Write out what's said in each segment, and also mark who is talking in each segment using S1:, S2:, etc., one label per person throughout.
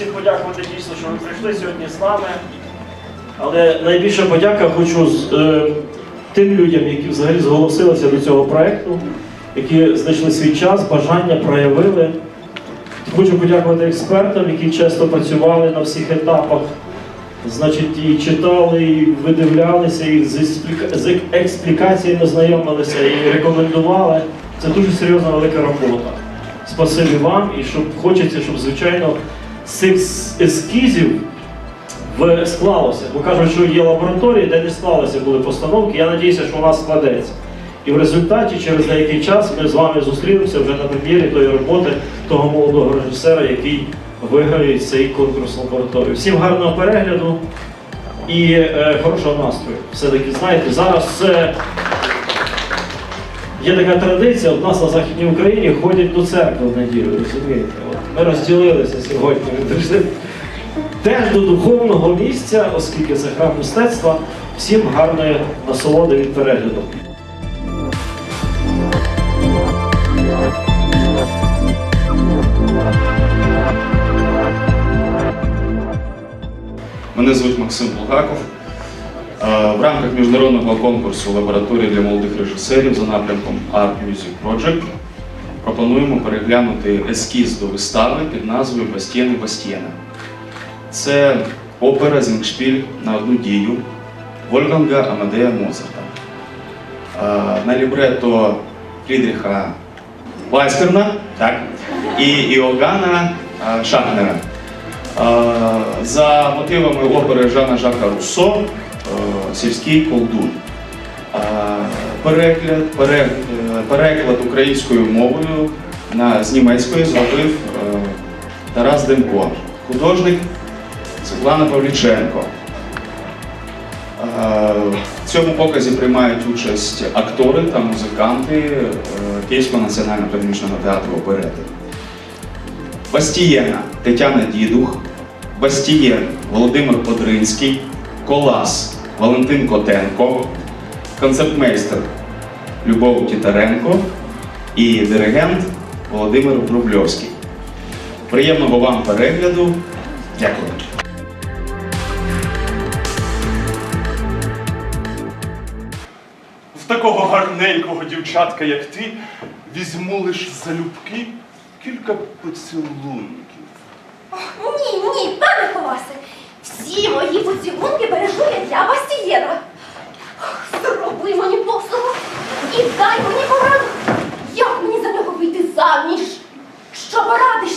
S1: всім подякувати дійсно, що ви прийшли сьогодні з нами. Але найбільша подяка хочу з, е, тим людям, які взагалі зголосилися до цього проєкту, які знайшли свій час, бажання, проявили. Хочу подякувати експертам, які часто працювали на всіх етапах. Значить, і читали, і видивлялися, і з, експлікаціями знайомилися, і рекомендували. Це дуже серйозна велика робота. Спасибі вам, і щоб хочеться, щоб звичайно цих ескізів склалося. Бо кажуть, що є лабораторії, де не склалися були постановки. Я надіюся, що у нас складеться. І в результаті, через деякий час, ми з вами зустрінемося вже на прем'єрі тої роботи того молодого режисера, який виграє цей конкурс лабораторії. Всім гарного перегляду і е, хорошого настрою. Все-таки знаєте, зараз е, є така традиція, от нас на Західній Україні ходять до церкви в неділю, розумієте? Ми розділилися сьогодні. Ми прийшли теж до духовного місця, оскільки це храм мистецтва. Всім гарної насолоди від перегляду.
S2: Мене звуть Максим Булгаков. Е, В рамках міжнародного конкурсу лабораторії для молодих режисерів за напрямком Art Music Project пропонуємо переглянути ескіз до вистави під назвою Бастієни Бастієна. Це опера Зінгшпіль на одну дію Вольфганга Амадея Моцарта. Е, На лібрето Фрідріха Вайстерна так, і Іоганна е, Шахнера. За мотивами опери Жана Жака Руссо Сільський колдун. Е, Переклад, пере- е, переклад українською мовою на, з німецької зробив е, Тарас Демко, художник Світлана Павліченко. В цьому показі приймають участь актори та музиканти е, Київського національного академічного театру оперети. Бастієна Тетяна Дідух, Бастієн Володимир Подринський, Колас Валентин Котенко, концертмейстер Любов Тітаренко і диригент Володимир Рубльовський. Приємного вам перегляду. Дякую.
S3: В такого гарненького дівчатка, як ти, візьму лиш залюбки кілька поцілунків.
S4: Ні, ні, пане Коласе, всі мої поцілунки бережу я для Бастієна. Зроби мені послугу і дай мені пораду, як мені за нього вийти заміж. Що порадиш?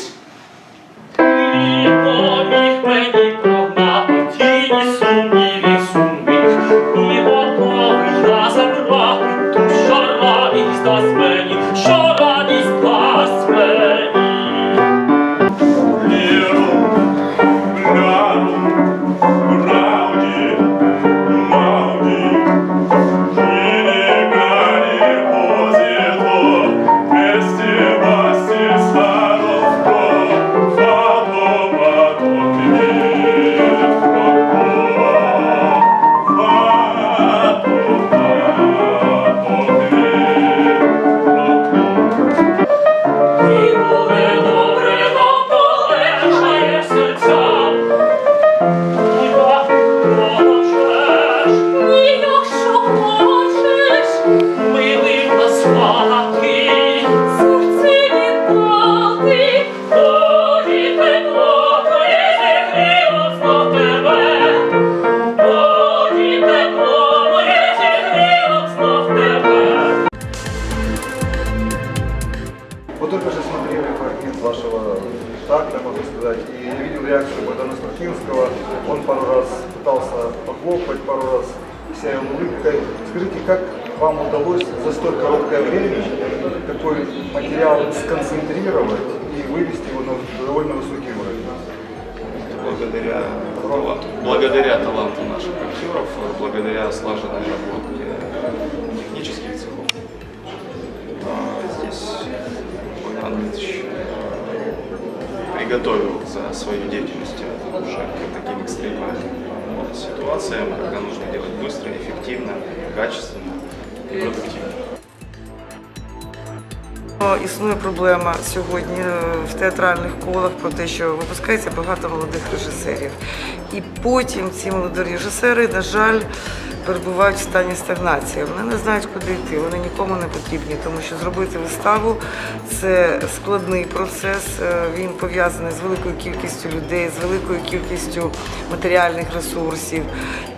S2: Благодаря таланту, благодаря таланту наших актеров, благодаря слаженной работе технических цехов. А, Здесь э, приготовил за свою деятельность уже к таким экстремальным ситуациям, когда нужно делать быстро, эффективно, качественно и продуктивно.
S5: Існує проблема сьогодні е, в театральних колах про те, що випускається багато молодих режисерів. І потім ці молоді режисери, на жаль, перебувають в стані стагнації. Вони не знають, куди йти, вони нікому не потрібні, тому що зробити виставу це складний процес. е, Він пов'язаний з великою кількістю людей, з великою кількістю матеріальних ресурсів.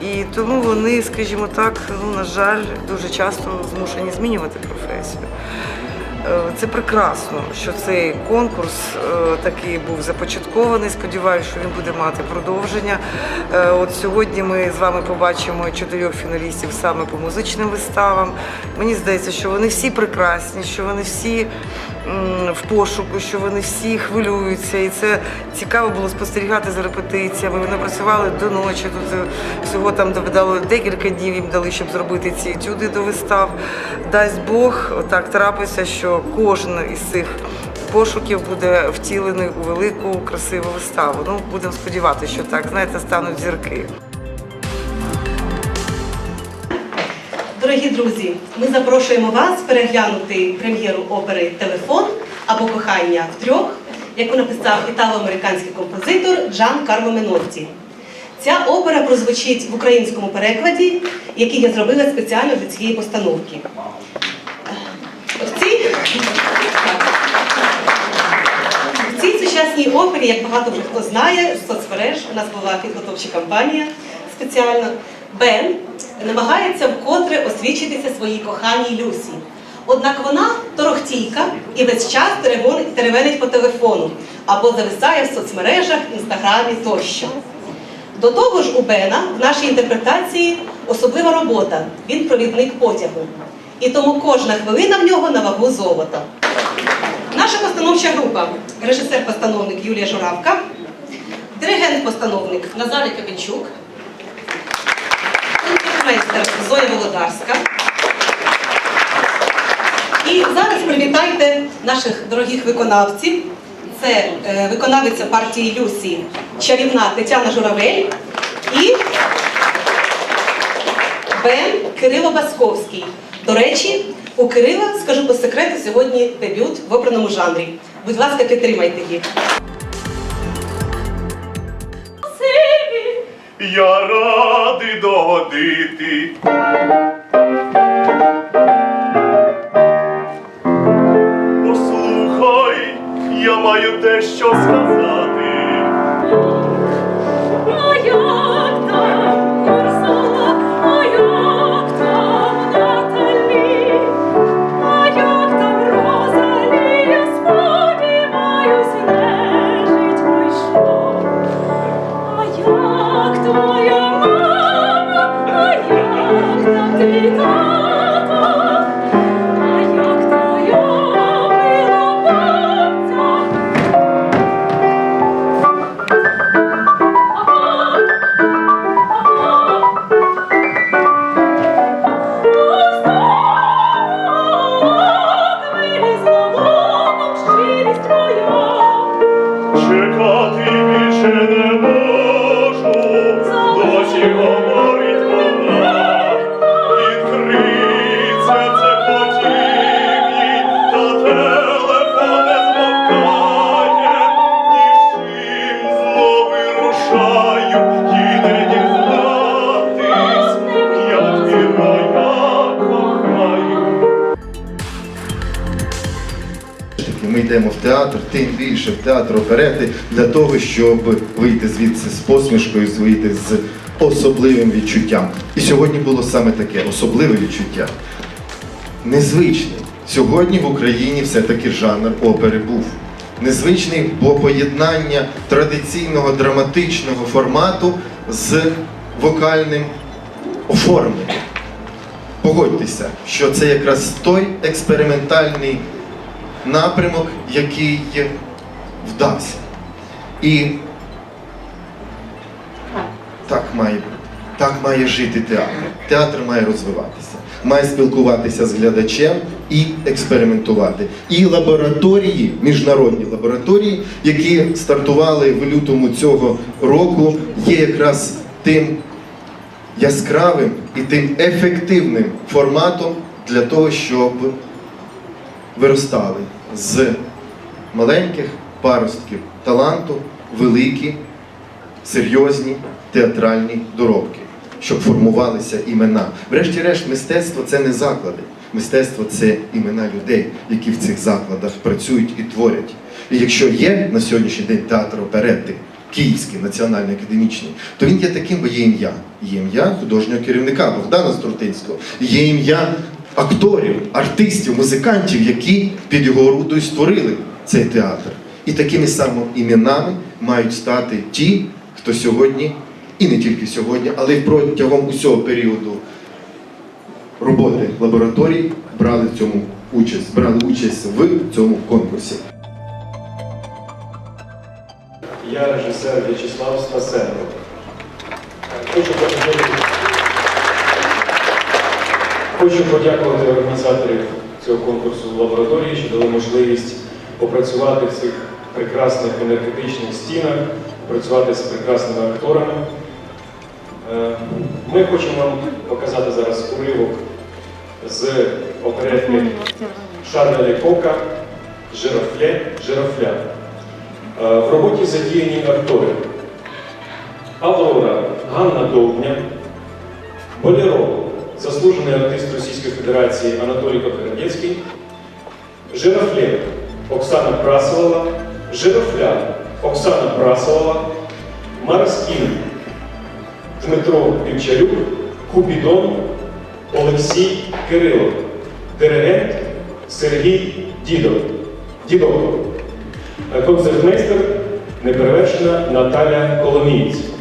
S5: І тому вони, скажімо так, ну на жаль, дуже часто змушені змінювати професію. Е, Це прекрасно, що цей конкурс е, такий був започаткований. Сподіваюся, що він буде мати продовження. Е, От сьогодні ми з вами побачимо чотирьох фіналістів саме по музичним виставам. Мені здається, що вони всі прекрасні, що вони всі в пошуку, що вони всі хвилюються, і це цікаво було спостерігати за репетиціями. Вони працювали до ночі. Тут е, всього там доведало декілька днів їм дали, щоб зробити ці етюди до вистав. Дасть Бог, так трапиться, що кожен із цих пошуків буде втілений у велику красиву виставу. Ну, будемо сподіватися, що так, знаєте, стануть зірки.
S6: Дорогі друзі, ми запрошуємо вас переглянути прем'єру опери Телефон або Кохання втрьох, яку написав італо-американський композитор Джан Карло Менотті. Ця опера прозвучить в українському перекладі, який я зробила спеціально для цієї постановки. В цій, в цій сучасній опері, як багато хто знає, з соцмереж у нас була підготовча кампанія спеціально. Бен намагається вкотре освічитися своїй коханій Люсі. Однак вона торохтійка і весь час теревенить по телефону або зависає в соцмережах, інстаграмі тощо. До того ж, у Бена в нашій інтерпретації особлива робота. Він провідник потягу. І тому кожна хвилина в нього на вагу золота. Наша постановча група режисер-постановник Юлія Журавка, диригент-постановник Назарій Кабінчук, майстер Зоя Володарська. І зараз привітайте наших дорогих виконавців. Це е, виконавиця партії Люсі чарівна Тетяна Журавель і Бен Кирило Басковський. До речі, у Кирила, скажу по секрету, сьогодні дебют в оперному жанрі. Будь ласка, підтримайте їх.
S3: Я радий догодити. Послухай, я маю дещо сказати.
S7: Ми йдемо в театр, тим більше в театр оперети, для того, щоб вийти звідси з посмішкою, вийти з особливим відчуттям. І сьогодні було саме таке особливе відчуття. Незвичний. Сьогодні в Україні все-таки жанр опери був. Незвичний, бо поєднання традиційного драматичного формату з вокальним оформленням. Погодьтеся, що це якраз той експериментальний напрямок, який вдався. І так має. Так має жити театр. Театр має розвиватися, має спілкуватися з глядачем і експериментувати. І лабораторії, міжнародні лабораторії, які стартували в лютому цього року, є якраз тим яскравим і тим ефективним форматом для того, щоб виростали з маленьких паростків таланту великі, серйозні театральні доробки, щоб формувалися імена. Врешті-решт, мистецтво це не заклади. Мистецтво це імена людей, які в цих закладах працюють і творять. І якщо є на сьогоднішній день театр оперети, Київський національний академічний, то він є таким, бо є ім'я. Є ім'я художнього керівника Богдана Струтинського, є ім'я акторів, артистів, музикантів, які під його орудою створили цей театр. І такими самими іменами мають стати ті, хто сьогодні, і не тільки сьогодні, але й протягом усього періоду роботи лабораторій брали цьому участь, брали участь в цьому конкурсі.
S8: Я режисер В'ячеслав Стасенко. Хочу хочу подякувати організаторів цього конкурсу в лабораторії, що дали можливість попрацювати в цих прекрасних енергетичних стінах, працювати з прекрасними акторами. Е, Ми хочемо вам показати зараз уривок з оперетки Шарля Лекока Жирафле Жирафля. Е, В роботі задіяні актори Аврора Ганна Довбня, Болеро, заслужений артист Російської Федерації Анатолій Кохарнецький, Жирафле Оксана Прасолова, Жирафля Оксана Прасолова, Марскін Дмитро Півчарюк, Купідон Олексій Кирилов, диригент Сергій Дідов. Дідов. Концертмейстер неперевершена Наталя Коломієць.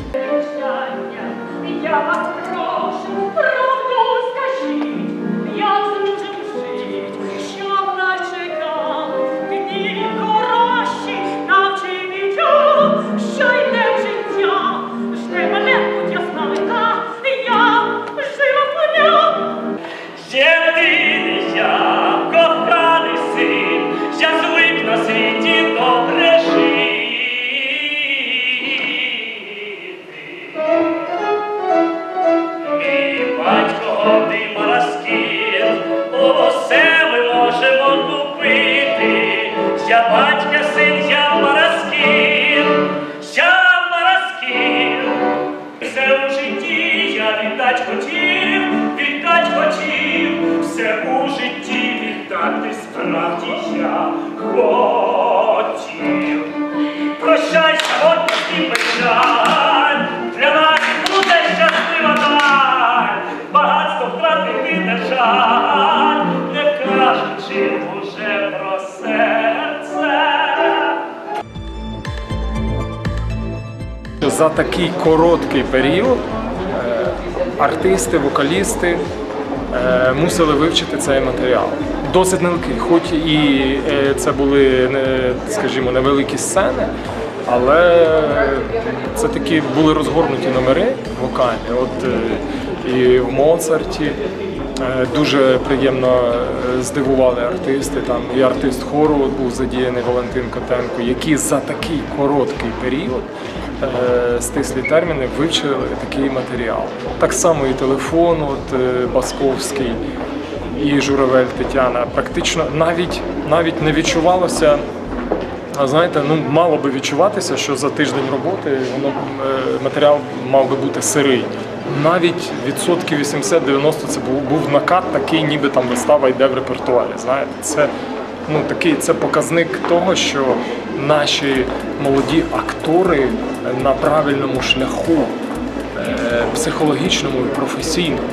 S8: За такий короткий період е, артисти, вокалісти е, мусили вивчити цей матеріал. Досить нелегкий, хоч і е, це були, скажімо, невеликі сцени, але це такі були розгорнуті номери вокальні. От е, і в Моцарті е, дуже приємно е, здивували артисти. Там і артист хору був задіяний Валентин Котенко, які за такий короткий період стислі терміни вивчили такий матеріал. Так само і телефон, от Басковський і Журавель Тетяна. Практично навіть навіть не відчувалося. А знаєте, ну мало би відчуватися, що за тиждень роботи воно е, матеріал мав би бути сирий. Навіть відсотків 80-90 це був, був накат такий, ніби там вистава йде в репертуарі. Знаєте, це ну такий це показник того, що наші молоді актори на правильному шляху, е, психологічному і професійному.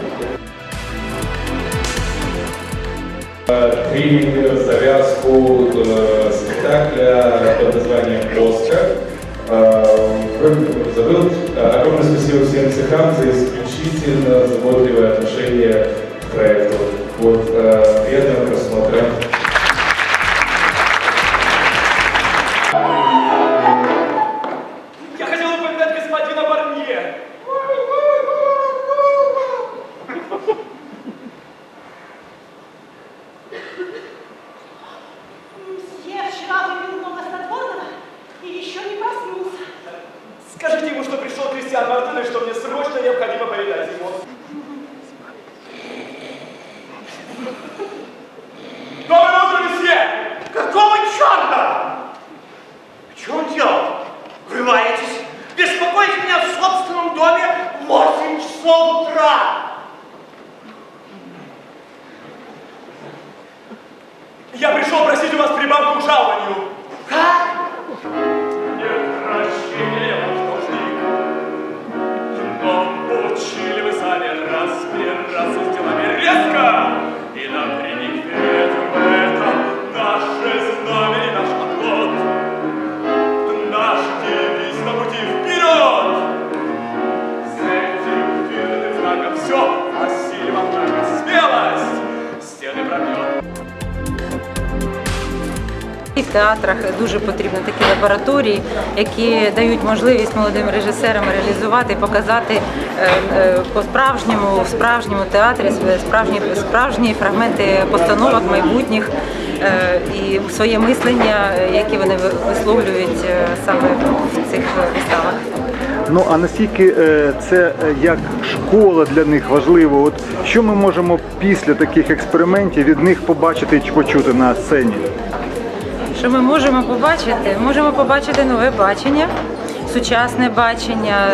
S9: Тренинг, завязку э, спектакля под названием «Оскар». Э, Забыл. Огромное спасибо всем цехам за исключительно заботливое отношение к проекту. Вот, э, приятного просмотра.
S1: Скажите ему, что пришел Кристиан Мартынович, что мне срочно необходимо повидать его.
S10: Театрах дуже потрібні такі лабораторії, які дають можливість молодим режисерам реалізувати, показати е, е, по-справжньому в справжньому театрі справжні, справжні фрагменти постановок майбутніх е, і своє мислення, яке вони висловлюють саме в цих виставах.
S11: Ну а наскільки це як школа для них важливо? От що ми можемо після таких експериментів від них побачити чи почути на сцені?
S10: Що ми можемо побачити? Можемо побачити нове бачення, сучасне бачення,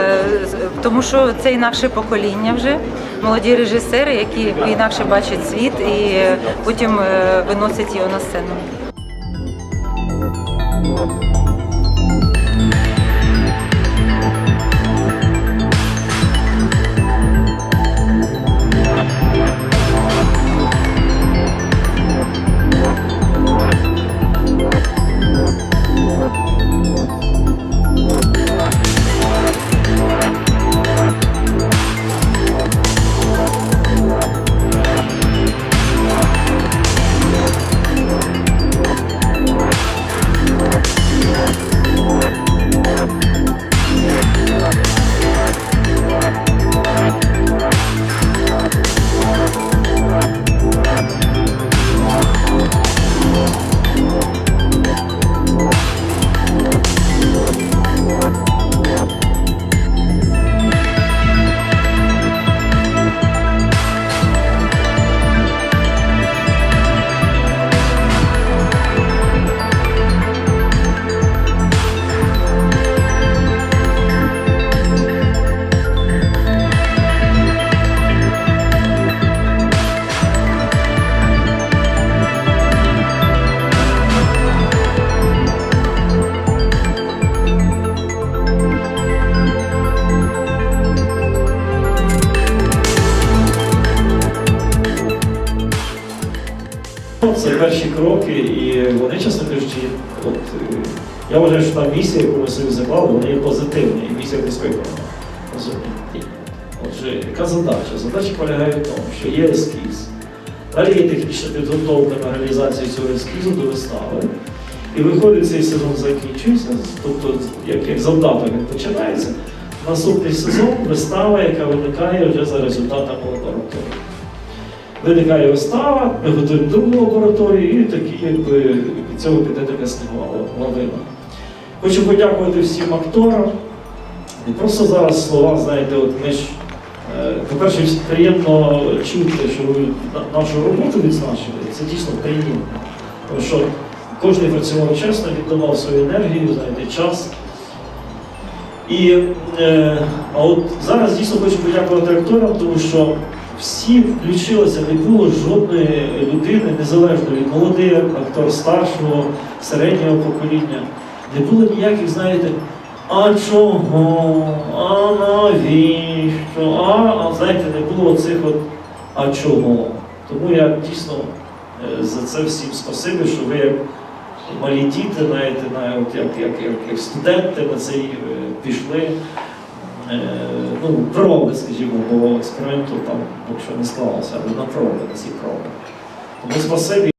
S10: тому що це інакше покоління вже, молоді режисери, які інакше бачать світ і е, потім е, виносять його на сцену.
S1: Це перші кроки, і вони, чесно кажучи, от, е, я вважаю, що та місія, яку ми собі заклали, вона є позитивна, і місія десь виконана. Отже, яка задача? Задача полягає в тому, що є ескіз. Далі є технічна підготовка на реалізацію цього ескізу до вистави. І виходить, цей сезон закінчується, тобто як, як завдаток він починається. Наступний сезон вистава, яка виникає вже за результатами лабораторії. Виникає вистава, ми готуємо другу лабораторію і такі, якби від цього піде така снігова лавина. Хочу подякувати всім акторам. І просто зараз слова, знаєте, от ми ж, е, по-перше, приємно чути, що ви нашу роботу відзначили. Це дійсно приємно. Тому що кожен працював чесно, віддавав свою енергію, знаєте, час. І, е, а от зараз дійсно хочу подякувати акторам, тому що всі включилися, не було жодної людини, незалежно від молодих, актор старшого, середнього покоління. Не було ніяких, знаєте, а чого, а навіщо, а, а знаєте, не було оцих от а чого. Тому я дійсно е, за це всім спасибі, що ви як малі діти, знаєте, на, от як, як, як, як студенти на цей е, пішли. Е, ну, проби, скажімо, бо експерименту там якщо не склалося, але на проби, на ці проби. Тому спасибі.